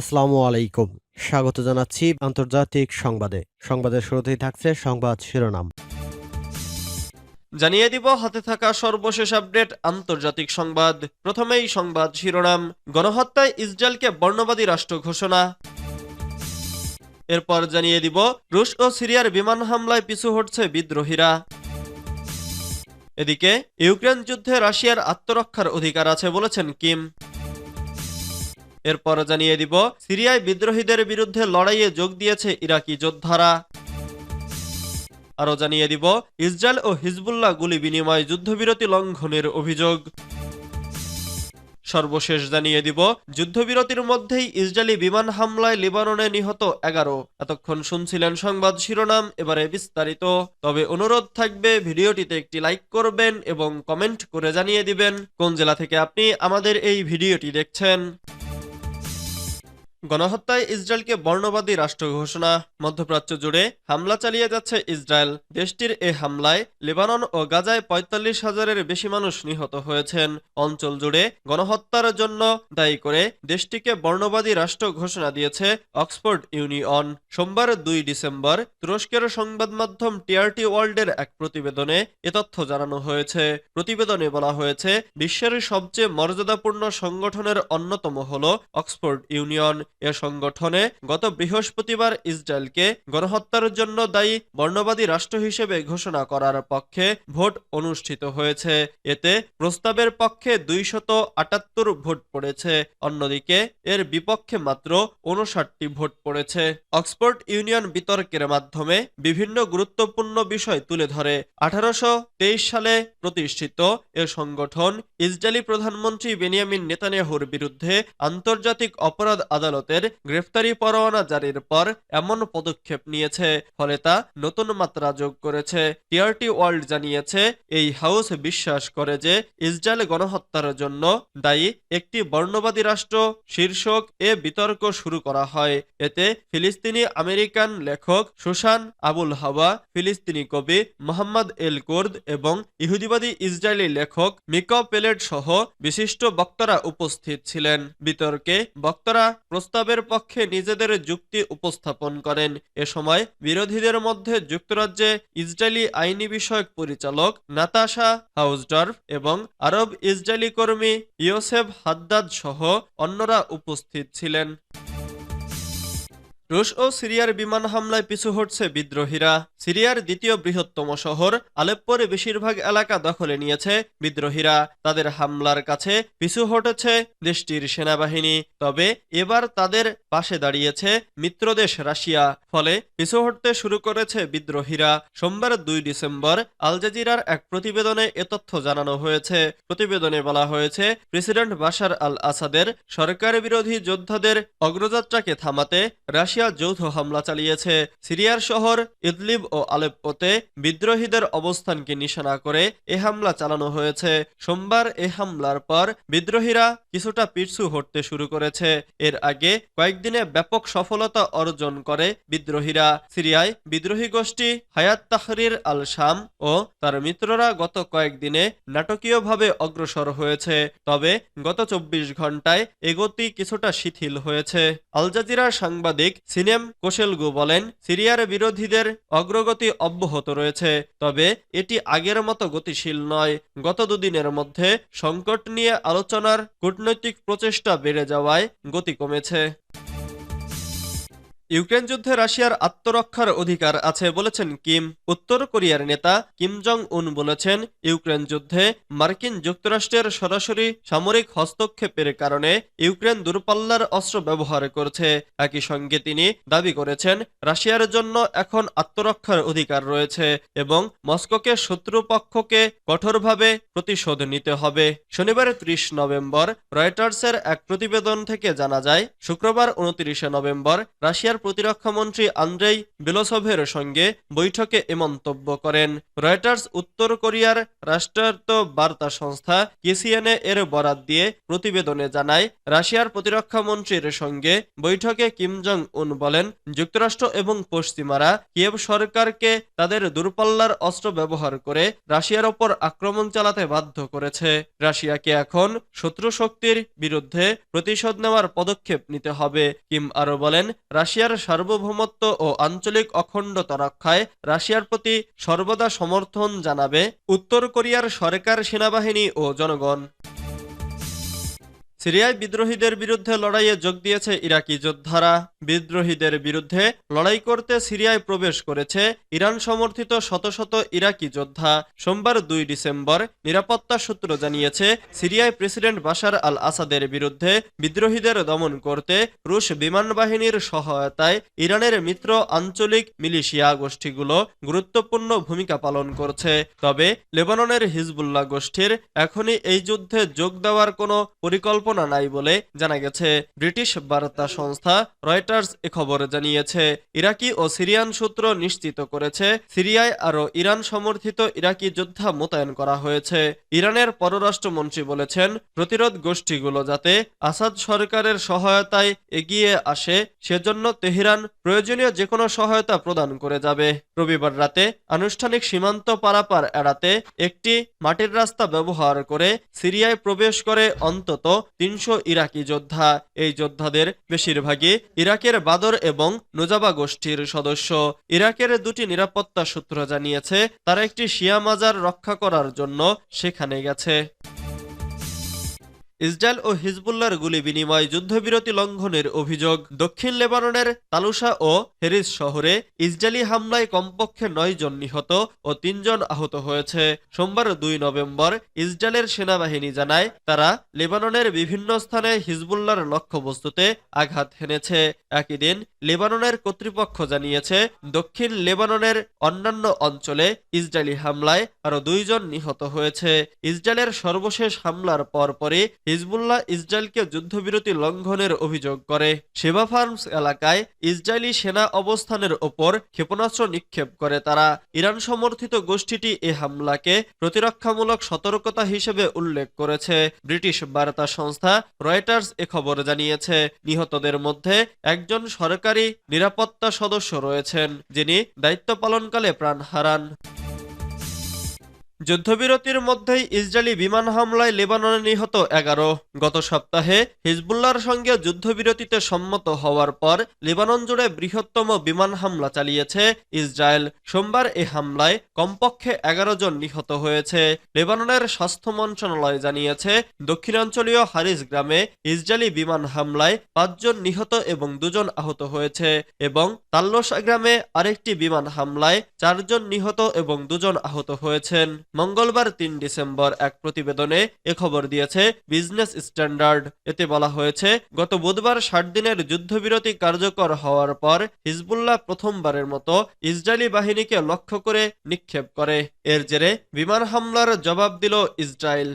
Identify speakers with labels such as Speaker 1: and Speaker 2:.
Speaker 1: আসসালামু আলাইকুম স্বাগত জানাচ্ছি আন্তর্জাতিক সংবাদে সংবাদের শুরুতেই থাকছে সংবাদ শিরোনাম জানিয়ে দিব হাতে থাকা সর্বশেষ আপডেট আন্তর্জাতিক সংবাদ প্রথমেই সংবাদ শিরোনাম গণহত্যায় ইসরায়েলকে বর্ণবাদী রাষ্ট্র ঘোষণা এরপর জানিয়ে দিব রুশ ও সিরিয়ার বিমান হামলায় পিছু হটছে বিদ্রোহীরা এদিকে ইউক্রেন যুদ্ধে রাশিয়ার আত্মরক্ষার অধিকার আছে বলেছেন কিম এরপর জানিয়ে দিব সিরিয়ায় বিদ্রোহীদের বিরুদ্ধে লড়াইয়ে যোগ দিয়েছে ইরাকি যোদ্ধারা আরও জানিয়ে দিব ইসরায়েল ও হিজবুল্লাহ গুলি বিনিময় যুদ্ধবিরতি লঙ্ঘনের অভিযোগ সর্বশেষ জানিয়ে দিব যুদ্ধবিরতির মধ্যেই ইসরায়েলি বিমান হামলায় লিবাননে নিহত এগারো এতক্ষণ শুনছিলেন সংবাদ শিরোনাম এবারে বিস্তারিত তবে অনুরোধ থাকবে ভিডিওটিতে একটি লাইক করবেন এবং কমেন্ট করে জানিয়ে দিবেন কোন জেলা থেকে আপনি আমাদের এই ভিডিওটি দেখছেন গণহত্যায় ইসরায়েলকে বর্ণবাদী রাষ্ট্র ঘোষণা মধ্যপ্রাচ্য জুড়ে হামলা চালিয়ে যাচ্ছে ইসরায়েল দেশটির এ হামলায় লেবানন ও গাজায় পঁয়তাল্লিশ হাজারের বেশি মানুষ নিহত হয়েছেন অঞ্চল জুড়ে গণহত্যার জন্য দায়ী করে দেশটিকে বর্ণবাদী রাষ্ট্র ঘোষণা দিয়েছে অক্সফোর্ড ইউনিয়ন সোমবার দুই ডিসেম্বর তুরস্কের সংবাদ মাধ্যম টিআরটি ওয়ার্ল্ডের এক প্রতিবেদনে এ তথ্য জানানো হয়েছে প্রতিবেদনে বলা হয়েছে বিশ্বের সবচেয়ে মর্যাদাপূর্ণ সংগঠনের অন্যতম হল অক্সফোর্ড ইউনিয়ন এ সংগঠনে গত বৃহস্পতিবার ইসরায়েলকে গণহত্যার জন্য দায়ী বর্ণবাদী রাষ্ট্র হিসেবে ঘোষণা করার পক্ষে ভোট অনুষ্ঠিত হয়েছে এতে প্রস্তাবের পক্ষে দুই ভোট পড়েছে অন্যদিকে এর বিপক্ষে মাত্র উনষাটটি ভোট পড়েছে অক্সফোর্ড ইউনিয়ন বিতর্কের মাধ্যমে বিভিন্ন গুরুত্বপূর্ণ বিষয় তুলে ধরে আঠারোশো সালে প্রতিষ্ঠিত এ সংগঠন ইসরায়েলি প্রধানমন্ত্রী বেনিয়ামিন নেতানিয়াহুর বিরুদ্ধে আন্তর্জাতিক অপরাধ আদালত ভারতের গ্রেফতারি পরোয়ানা জারির পর এমন পদক্ষেপ নিয়েছে ফলে তা নতুন মাত্রা যোগ করেছে টিআরটি ওয়ার্ল্ড জানিয়েছে এই হাউস বিশ্বাস করে যে ইসরায়েল গণহত্যার জন্য দায়ী একটি বর্ণবাদী রাষ্ট্র শীর্ষক এ বিতর্ক শুরু করা হয় এতে ফিলিস্তিনি আমেরিকান লেখক সুশান আবুল হাওয়া ফিলিস্তিনি কবি মোহাম্মদ এল কোর্দ এবং ইহুদিবাদী ইসরায়েলি লেখক মিকো পেলেট সহ বিশিষ্ট বক্তারা উপস্থিত ছিলেন বিতর্কে বক্তারা প্রস্তুত প্রস্তাবের পক্ষে নিজেদের যুক্তি উপস্থাপন করেন এ সময় বিরোধীদের মধ্যে যুক্তরাজ্যে ইসরায়েলি আইনি বিষয়ক পরিচালক নাতাশা হাউসডর্ফ এবং আরব ইসরায়েলি কর্মী ইয়োসেফ হাদ্দাদ সহ অন্যরা উপস্থিত ছিলেন রুশ ও সিরিয়ার বিমান হামলায় পিছু হটছে বিদ্রোহীরা সিরিয়ার দ্বিতীয় বৃহত্তম শহর আলেপ্পোর বেশিরভাগ এলাকা দখলে নিয়েছে বিদ্রোহীরা তাদের হামলার কাছে পিছু হটেছে দেশটির সেনাবাহিনী তবে এবার তাদের পাশে দাঁড়িয়েছে মিত্রদেশ রাশিয়া ফলে পিছু হটতে শুরু করেছে বিদ্রোহীরা সোমবার দুই ডিসেম্বর আলজাজিরার এক প্রতিবেদনে এ তথ্য জানানো হয়েছে প্রতিবেদনে বলা হয়েছে প্রেসিডেন্ট বাশার আল আসাদের সরকার বিরোধী যোদ্ধাদের অগ্রযাত্রাকে থামাতে রাশিয়া রাশিয়া যৌথ হামলা চালিয়েছে সিরিয়ার শহর ইদলিব ও আলেপ্পোতে বিদ্রোহীদের অবস্থানকে নিশানা করে এ হামলা চালানো হয়েছে সোমবার এ হামলার পর বিদ্রোহীরা কিছুটা পিছু হটতে শুরু করেছে এর আগে কয়েকদিনে ব্যাপক সফলতা অর্জন করে বিদ্রোহীরা সিরিয়ায় বিদ্রোহী গোষ্ঠী হায়াত তাহরির আল শাম ও তার মিত্ররা গত কয়েকদিনে নাটকীয়ভাবে অগ্রসর হয়েছে তবে গত চব্বিশ ঘন্টায় এগতি কিছুটা শিথিল হয়েছে আল জাজিরার সাংবাদিক সিনেম কোশেলগু বলেন সিরিয়ার বিরোধীদের অগ্রগতি অব্যাহত রয়েছে তবে এটি আগের মতো গতিশীল নয় গত দুদিনের মধ্যে সংকট নিয়ে আলোচনার কূটনৈতিক প্রচেষ্টা বেড়ে যাওয়ায় গতি কমেছে ইউক্রেন যুদ্ধে রাশিয়ার আত্মরক্ষার অধিকার আছে বলেছেন কিম উত্তর কোরিয়ার নেতা কিম জং উন বলেছেন ইউক্রেন যুদ্ধে মার্কিন যুক্তরাষ্ট্রের সরাসরি সামরিক হস্তক্ষেপের কারণে ইউক্রেন দূরপাল্লার অস্ত্র ব্যবহার করছে একই সঙ্গে তিনি দাবি করেছেন রাশিয়ার জন্য এখন আত্মরক্ষার অধিকার রয়েছে এবং মস্কোকে শত্রুপক্ষকে কঠোরভাবে প্রতিশোধ নিতে হবে শনিবার ত্রিশ নভেম্বর রয়টার্সের এক প্রতিবেদন থেকে জানা যায় শুক্রবার উনত্রিশে নভেম্বর রাশিয়ার প্রতিরক্ষামন্ত্রী আন্দ্রেই বেলসভের সঙ্গে বৈঠকে এ মন্তব্য করেন রয়টার্স উত্তর কোরিয়ার রাষ্ট্রায়ত্ত বার্তা সংস্থা কেসিএনএ এর বরাত দিয়ে প্রতিবেদনে জানায় রাশিয়ার প্রতিরক্ষামন্ত্রীর সঙ্গে বৈঠকে কিম জং উন বলেন যুক্তরাষ্ট্র এবং পশ্চিমারা কিয়েভ সরকারকে তাদের দূরপাল্লার অস্ত্র ব্যবহার করে রাশিয়ার ওপর আক্রমণ চালাতে বাধ্য করেছে রাশিয়াকে এখন শত্রু শক্তির বিরুদ্ধে প্রতিশোধ নেওয়ার পদক্ষেপ নিতে হবে কিম আরও বলেন রাশিয়ার রাশিয়ার সার্বভৌমত্ব ও আঞ্চলিক অখণ্ডতা রক্ষায় রাশিয়ার প্রতি সর্বদা সমর্থন জানাবে উত্তর কোরিয়ার সরকার সেনাবাহিনী ও জনগণ সিরিয়ায় বিদ্রোহীদের বিরুদ্ধে লড়াইয়ে যোগ দিয়েছে ইরাকি যোদ্ধারা বিদ্রোহীদের বিরুদ্ধে লড়াই করতে সিরিয়ায় প্রবেশ করেছে ইরান সমর্থিত শত শত ইরাকি যোদ্ধা সোমবার দুই ডিসেম্বর নিরাপত্তা সূত্র জানিয়েছে সিরিয়ায় প্রেসিডেন্ট বাশার আল আসাদের বিরুদ্ধে বিদ্রোহীদের দমন করতে রুশ বিমান বাহিনীর সহায়তায় ইরানের মিত্র আঞ্চলিক মিলিশিয়া গোষ্ঠীগুলো গুরুত্বপূর্ণ ভূমিকা পালন করছে তবে লেবাননের হিজবুল্লাহ গোষ্ঠীর এখনই এই যুদ্ধে যোগ দেওয়ার কোনো পরিকল্পনা সম্ভাবনা নাই বলে জানা গেছে ব্রিটিশ বার্তা সংস্থা রয়টার্স এ খবরে জানিয়েছে ইরাকি ও সিরিয়ান সূত্র নিশ্চিত করেছে সিরিয়ায় আরও ইরান সমর্থিত ইরাকি যোদ্ধা মোতায়েন করা হয়েছে ইরানের পররাষ্ট্রমন্ত্রী বলেছেন প্রতিরোধ গোষ্ঠীগুলো যাতে আসাদ সরকারের সহায়তায় এগিয়ে আসে সেজন্য তেহরান প্রয়োজনীয় যে কোনো সহায়তা প্রদান করে যাবে রবিবার রাতে আনুষ্ঠানিক সীমান্ত পারাপার এড়াতে একটি মাটির রাস্তা ব্যবহার করে সিরিয়ায় প্রবেশ করে অন্তত তিনশো ইরাকি যোদ্ধা এই যোদ্ধাদের বেশিরভাগই ইরাকের বাদর এবং নোজাবা গোষ্ঠীর সদস্য ইরাকের দুটি নিরাপত্তা সূত্র জানিয়েছে তারা একটি শিয়া মাজার রক্ষা করার জন্য সেখানে গেছে ইসরায়েল ও হিজবুল্লার গুলি বিনিময় যুদ্ধবিরতি লঙ্ঘনের অভিযোগ দক্ষিণ লেবাননের তালুসা ও হেরিস শহরে ইসরায়েলি হামলায় কমপক্ষে নয় জন নিহত ও তিনজন আহত হয়েছে সোমবার দুই নভেম্বর ইসরায়েলের সেনাবাহিনী জানায় তারা লেবাননের বিভিন্ন স্থানে হিজবুল্লার লক্ষ্যবস্তুতে আঘাত হেনেছে একই দিন লেবাননের কর্তৃপক্ষ জানিয়েছে দক্ষিণ লেবাননের অন্যান্য অঞ্চলে ইসরায়েলি হামলায় আরও দুইজন নিহত হয়েছে ইসরায়েলের সর্বশেষ হামলার পরপরই হিজবুল্লাহ ইসরায়েলকে যুদ্ধবিরতি লঙ্ঘনের অভিযোগ করে সেবা ফার্মস এলাকায় ইসরায়েলি সেনা অবস্থানের ওপর ক্ষেপণাস্ত্র নিক্ষেপ করে তারা ইরান সমর্থিত গোষ্ঠীটি এ হামলাকে প্রতিরক্ষামূলক সতর্কতা হিসেবে উল্লেখ করেছে ব্রিটিশ বার্তা সংস্থা রয়টার্স এ খবর জানিয়েছে নিহতদের মধ্যে একজন সরকারি নিরাপত্তা সদস্য রয়েছেন যিনি দায়িত্ব পালনকালে প্রাণ হারান যুদ্ধবিরতির মধ্যেই ইসরায়েলি বিমান হামলায় লেবাননে নিহত এগারো গত সপ্তাহে হিজবুল্লার সঙ্গে যুদ্ধবিরতিতে সম্মত হওয়ার পর লেবানন জুড়ে বৃহত্তম বিমান হামলা চালিয়েছে ইসরায়েল সোমবার এ হামলায় কমপক্ষে এগারো জন নিহত হয়েছে লেবাননের স্বাস্থ্য মন্ত্রণালয় জানিয়েছে দক্ষিণাঞ্চলীয় হারিস গ্রামে ইসরায়েলি বিমান হামলায় পাঁচজন নিহত এবং দুজন আহত হয়েছে এবং তাল্লোসা গ্রামে আরেকটি বিমান হামলায় চারজন নিহত এবং দুজন আহত হয়েছেন মঙ্গলবার তিন ডিসেম্বর এক প্রতিবেদনে এ খবর দিয়েছে বিজনেস স্ট্যান্ডার্ড এতে বলা হয়েছে গত বুধবার ষাট দিনের যুদ্ধবিরতি কার্যকর হওয়ার পর হিজবুল্লাহ প্রথমবারের মতো ইসরায়েলি বাহিনীকে লক্ষ্য করে নিক্ষেপ করে এর জেরে বিমান হামলার জবাব দিল ইসরায়েল